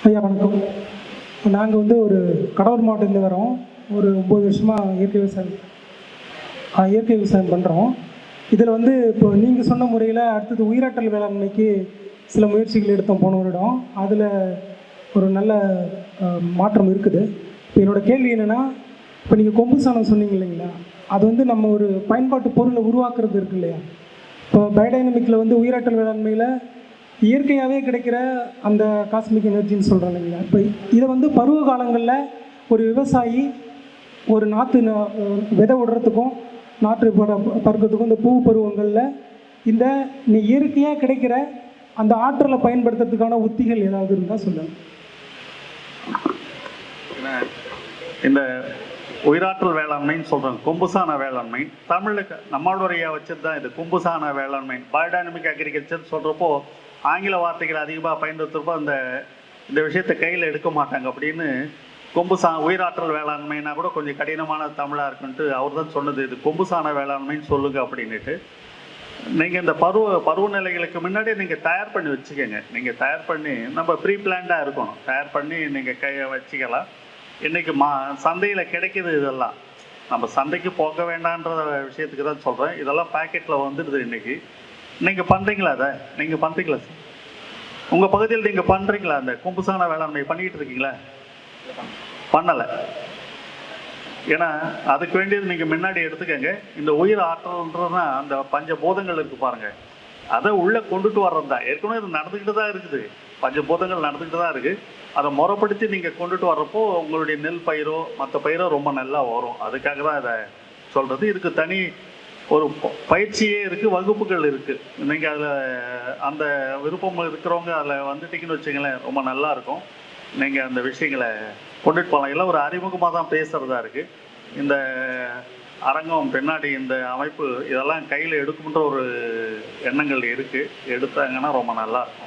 ஐயா வணக்கம். நாங்கள் வந்து ஒரு கடலூர் மாவட்டத்துலேருந்து வரோம். ஒரு ஒம்பது வருஷமாக இயற்கை விவசாயம் ஆ, இயற்கை விவசாயம் பண்ணுறோம் இதில் வந்து இப்போ நீங்கள் சொன்ன முறையில் அடுத்தது உயிராற்றல் வேளாண்மைக்கு சில முயற்சிகள் எடுத்தோம் போன வருடம். அதில் ஒரு நல்ல மாற்றம் இருக்குது. இப்போ என்னோட கேள்வி என்னென்னா இப்போ நீங்கள் கொம்பு சாணம் சொன்னீங்க இல்லைங்களா? அது வந்து நம்ம ஒரு பயன்பாட்டு பொருளை உருவாக்குறது இருக்கு இல்லையா? இப்போ பயோடைனமிக்கில் வந்து உயிராற்றல் வேளாண்மையில் இயற்கையாகவே கிடைக்கிற அந்த காஸ்மிக் எனர்ஜின்னு சொல்கிறோம் இல்லைங்களா? இப்போ இதை வந்து பருவ காலங்களில் ஒரு விவசாயி ஒரு நாற்று ந- விதை விடுறதுக்கும் நாற்று பட பறக்கிறதுக்கும் இந்த பூ பருவங்களில் இந்த நீ இயற்கையாக கிடைக்கிற அந்த ஆற்றலை பயன்படுத்துறதுக்கான உத்திகள் ஏதாவது இருந்தால் சொல்லுங்கள் இந்த உயிராற்றல் வேளாண்மைன்னு சொல்கிறோம் கொம்புசான வேளாண்மை. தமிழுக்கு நம்மளுடைய வச்சது தான் இது கொம்புசான வேளாண்மை. பயோடைனமிக் அக்ரிகல்ச்சர் சொல்கிறப்போ ஆங்கில வார்த்தைகள் அதிகமாக பயன்படுத்துகிறப்போ அந்த இந்த விஷயத்தை கையில் எடுக்க மாட்டாங்க. அப்படின்னு கொம்புசா உயிராற்றல் வேளாண்மைனா கூட கொஞ்சம் கடினமான தமிழாக இருக்குன்ட்டு அவர் தான் சொன்னது. இது கொம்புசான வேளாண்மைன்னு சொல்லுங்க அப்படின்னுட்டு. நீங்கள் இந்த பருவ பருவநிலைகளுக்கு முன்னாடி நீங்கள் தயார் பண்ணி வச்சுக்கோங்க. நீங்கள் தயார் பண்ணி நம்ம ப்ரீ பிளான்டாக இருக்கணும். தயார் பண்ணி நீங்கள் கையை வச்சுக்கலாம். இன்னைக்கு மா சந்தையில் கிடைக்கிது இதெல்லாம். நம்ம சந்தைக்கு போக வேண்டான்ற விஷயத்துக்கு தான் சொல்கிறேன் இதெல்லாம் பேக்கெட்டில் வந்துடுது இன்னைக்கு. நீங்கள் பண்ணுறீங்களா அதை? நீங்கள் பண்ணுறீங்களா சார் உங்கள் பகுதியில் நீங்கள் பண்ணுறீங்களா அந்த கும்புசான வேளாண்மை பண்ணிக்கிட்டு இருக்கீங்களா? பண்ணலை. ஏன்னா அதுக்கு வேண்டியது நீங்கள் முன்னாடி எடுத்துக்கங்க. இந்த உயிர் ஆற்றல்ன்றதுனா அந்த பஞ்ச பூதங்கள் இருக்குது பாருங்கள் அதை உள்ளே கொண்டுட்டு வர்றது? தான் ஏற்கனவே இது நடந்துக்கிட்டு தான் இருக்குது. பஞ்சபூதங்கள் நடந்துக்கிட்டு தான் இருக்குது அதை முறைப்படுத்தி நீங்கள் கொண்டுட்டு வர்றப்போ உங்களுடைய நெல் பயிரோ மற்ற பயிரோ ரொம்ப நல்லா வரும். அதுக்காக தான் இதை சொல்கிறது இதுக்கு தனி ஒரு பயிற்சியே இருக்குது வகுப்புகள் இருக்குது நீங்கள் அதில் அந்த விருப்பம் இருக்கிறவங்க அதில் வந்துட்டீங்கன்னு வச்சுங்களேன் ரொம்ப நல்லா இருக்கும். நீங்கள் அந்த விஷயங்களை கொண்டுட்டு போகலாம். எல்லாம் ஒரு அறிமுகமாக தான் பேசுகிறதா இருக்குது இந்த அரங்கம் பின்னாடி இந்த அமைப்பு இதெல்லாம் கையில் எடுக்கும்ன்ற ஒரு எண்ணங்கள் இருக்குது எடுத்தாங்கன்னா ரொம்ப நல்லா இருக்கும்.